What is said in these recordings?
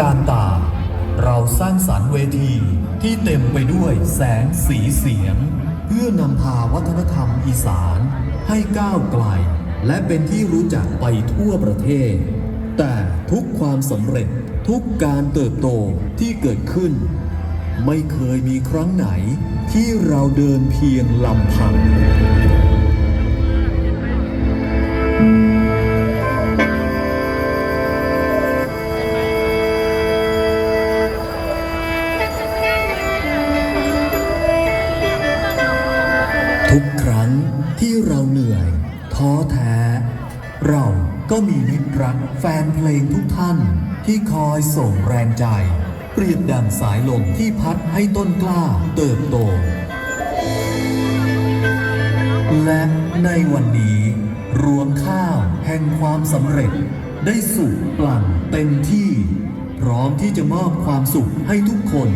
การตา เราสร้างสรรค์เวทีที่เต็มไปด้วยแสงสีเสียง เพื่อนำพาวัฒนธรรมอีสานให้ก้าวไกล และเป็นที่รู้จักไปทั่วประเทศ แต่ทุกความสำเร็จทุกการเติบโตที่เกิดขึ้น ไม่เคยมีครั้งไหนที่เราเดินเพียงลำพัง เราก็มีมิตรรักแฟนเพลงทุกท่าน ที่คอยส่งแรงใจ เปรียบดังสายลมที่พัดให้ต้นกล้าเติบโต และในวันนี้รวงข้าวแห่งความสำเร็จ ได้สุกปลั่งเต็มที่ พร้อมที่จะมอบความสุขให้ทุกคน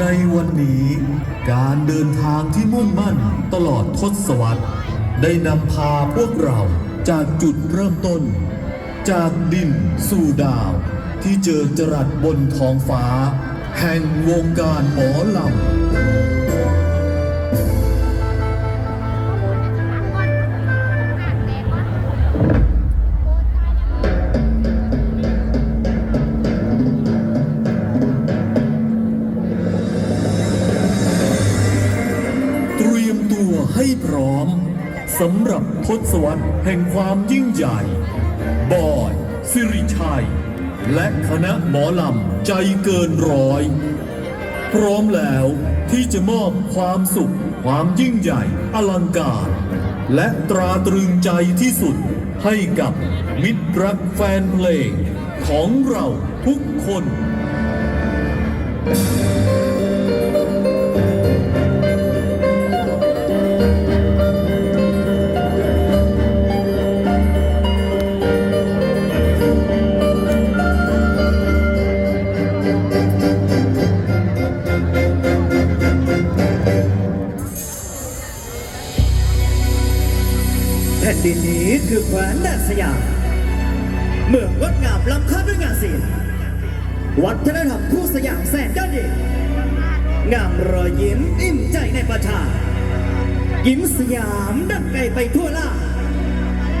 ในวันนี้การเดินทางที่มุ่งมั่นตลอดทศวรรษ ได้นำพาพวกเราจากจุดเริ่มต้น จากดินสู่ดาว ที่เจอจรัสบนท้องฟ้า แห่งวงการหมอลำ ให้พร้อมสำหรับทศวรรษแห่งความยิ่งใหญ่ บอยสิริชัย และคณะหมอลำใจเกินร้อย พร้อมแล้วที่จะมอบความสุข ความยิ่งใหญ่อลังการ และตราตรึงใจที่สุดให้กับมิตรรักแฟนเพลงของเราทุกคนแผ่ ดินนี้คือแคว้นแดนสยาม เมืองงดงามล้ำค่าด้วยงานศิลป์วัฒนธรรมคู่สยามแสนยอดเยี่ยมงามรอยยิ้มอิ่มใจในประชา ยิ้มสยามดังไกลไปทั่วล่า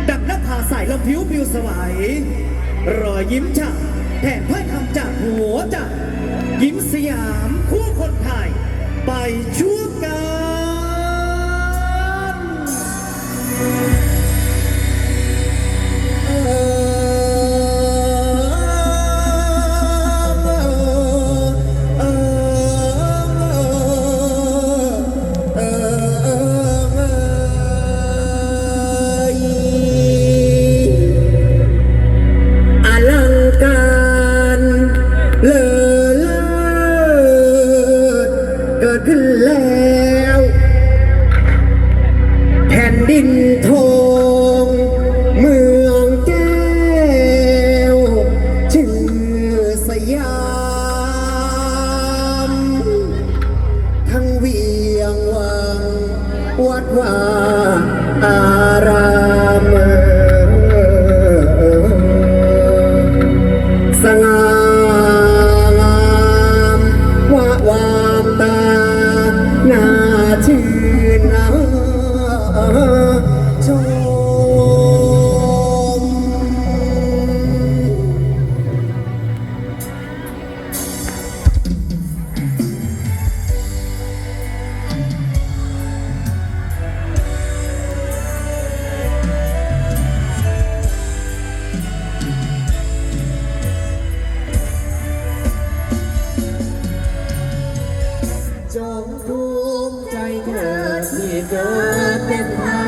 ดังนภาสายลมผิวผิวสวายรอยยิ้มฉ่ำแทนถ้อยคำจากหัวใจยิ้มสยามคู่คนไทย ไปชั่วกันอ ขึ้นแล้ว แผ่นดินทองเมืองแก้วชื่อสยาม ทั้งเวียงวัง วัดวาอาราม จงภูมิใจเถิดที่เกิดเป็นไทย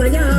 allá.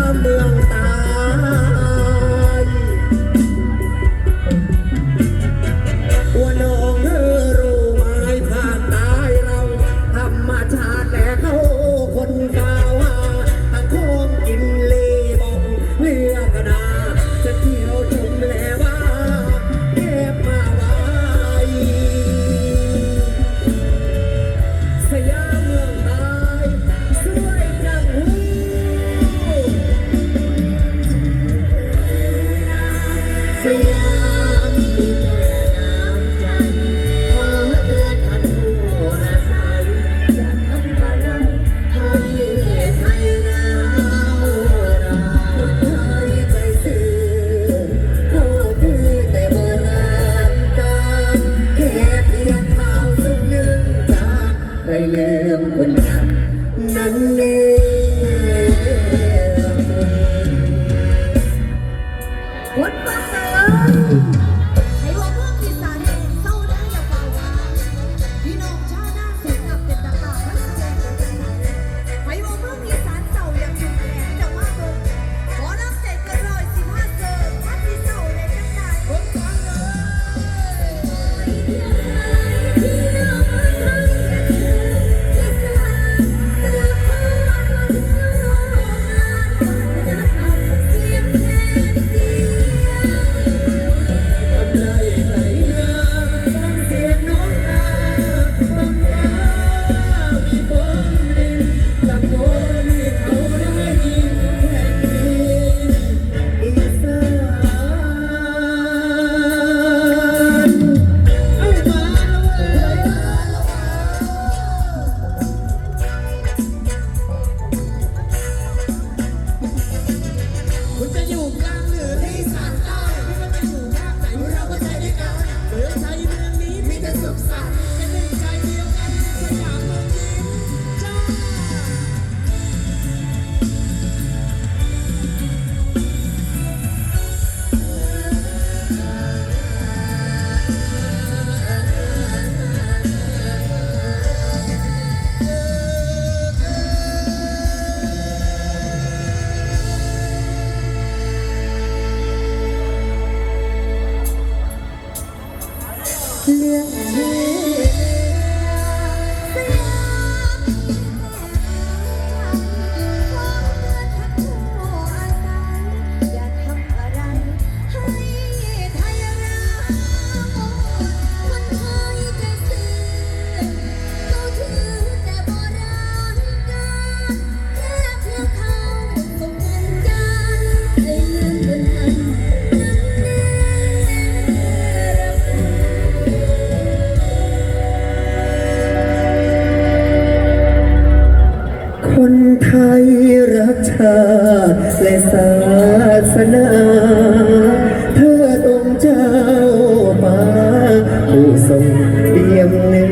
เดียมเนื้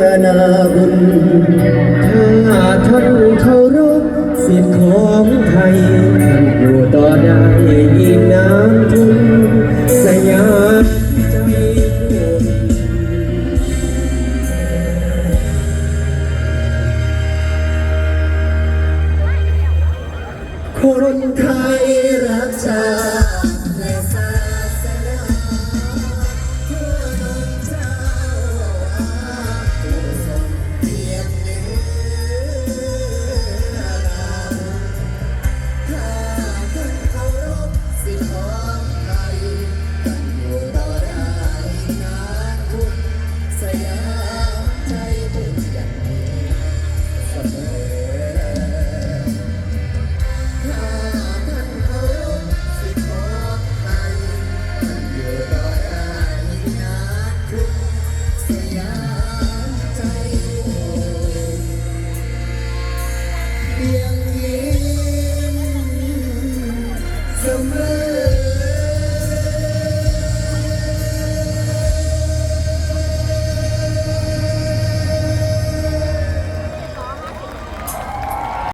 อนาบุญถ้าท่นเคารพสิทธิ์ของไทย